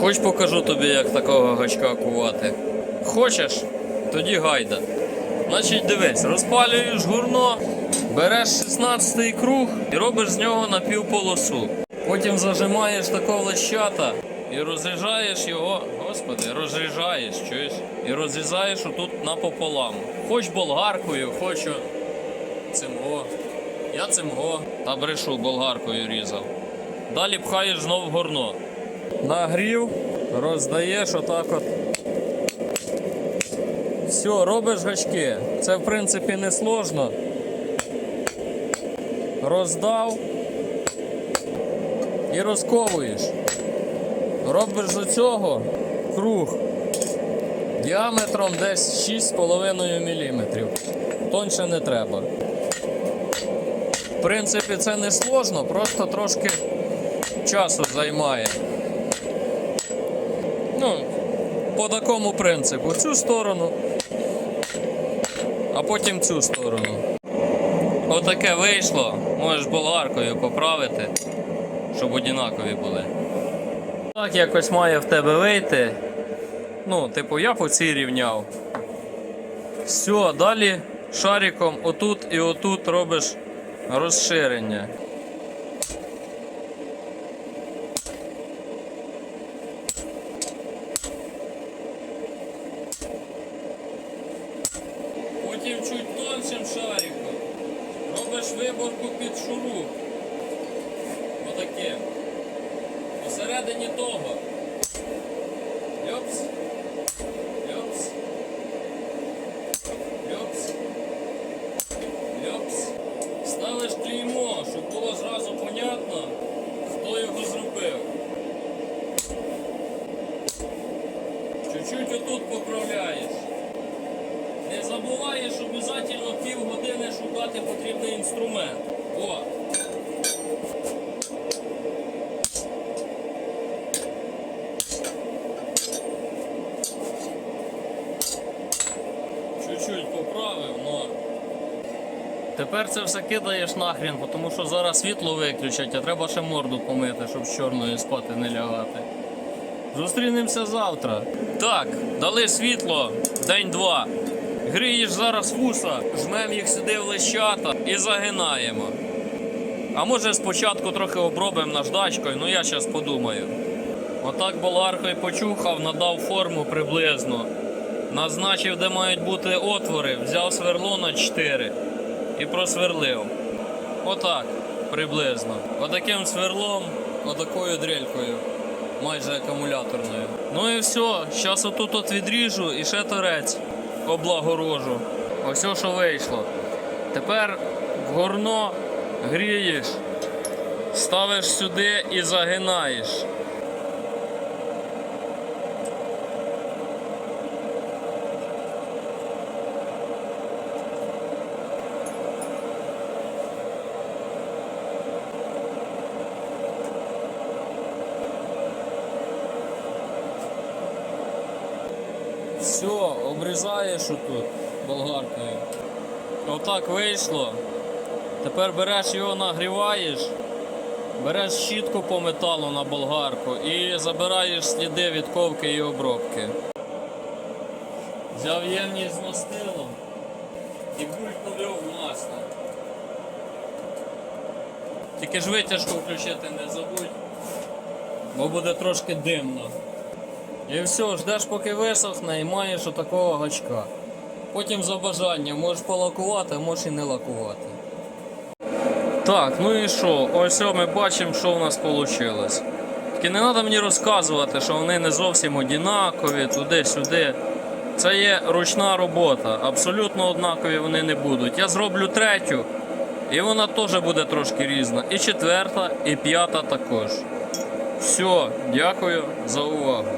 Хоч покажу тобі, як такого гачка кувати. Хочеш? Тоді гайда. Значить, дивись, розпалюєш гурно, береш 16-й круг і робиш з нього напівполосу. Потім зажимаєш такого лещата і розріжаєш його, господи, розріжаєш, чуєш? І розрізаєш отут напополам. Хоч болгаркою, хоч о- цим о. Я цим го та брешу болгаркою різав. Далі пхаєш знов горно. Нагрів, роздаєш отак от. Все, робиш гачки. Це в принципі не сложно. Роздав і розковуєш. Робиш з цього круг діаметром десь 6,5 мм. Тоньше не треба. В принципі, це не сложно, просто трошки часу займає. Ну, по такому принципу. Цю сторону, а потім цю сторону. Отаке вийшло. Можеш болгаркою поправити, щоб однакові були. Так якось має в тебе вийти. Ну, типу, я по цій рівняв. Все, далі шариком отут і отут робиш розширення. Потім чуть тоншим шариком робиш виборку під шуруп. Отаким. Посередині того. Йопс. Йопс. Йопс. Йопс. Ставиш клеймо, щоб було зразу понятно, хто його зробив. Чуть-чуть отут поправляєш. Не забуваєш обов'язково півгодини шукати потрібний інструмент. О! Чуть-чуть поправив, норм. Тепер це все кидаєш нахрен, тому що зараз світло виключать, а треба ще морду помити, щоб з чорної спати не лягати. Зустрінемося завтра. Так, дали світло, день-два. Грієш зараз вуса, жмемо їх сюди в лещата і загинаємо. А може спочатку трохи обробимо наждачкою, ну я зараз подумаю. Отак болгаркою почухав, надав форму приблизно. Назначив, де мають бути отвори, взяв сверло на 4 і просверлив. Отак, приблизно. Отаким сверлом, отакою дрелькою, майже акумуляторною. Ну і все, зараз отут от відріжу і ще торець облагорожу. Ось що вийшло. Тепер в горно грієш, ставиш сюди і загинаєш. Все, обрізаєш отут болгаркою. Отак вийшло. Тепер береш його, нагріваєш, береш щітку по металу на болгарку і забираєш сліди від ковки і обробки. Взяв ємність з мастилом і булькнув його масло. Тільки ж витяжку включити не забудь, бо буде трошки димно. І все, ждеш, поки висохне, і маєш отакого гачка. Потім за бажанням можеш полакувати, а можеш і не лакувати. Так, ну і що? Ось ми бачимо, що в нас вийшло. Тільки не треба мені розказувати, що вони не зовсім однакові, туди-сюди. Це є ручна робота. Абсолютно однакові вони не будуть. Я зроблю третю, і вона теж буде трошки різна. І четверта, і п'ята також. Все, дякую за увагу.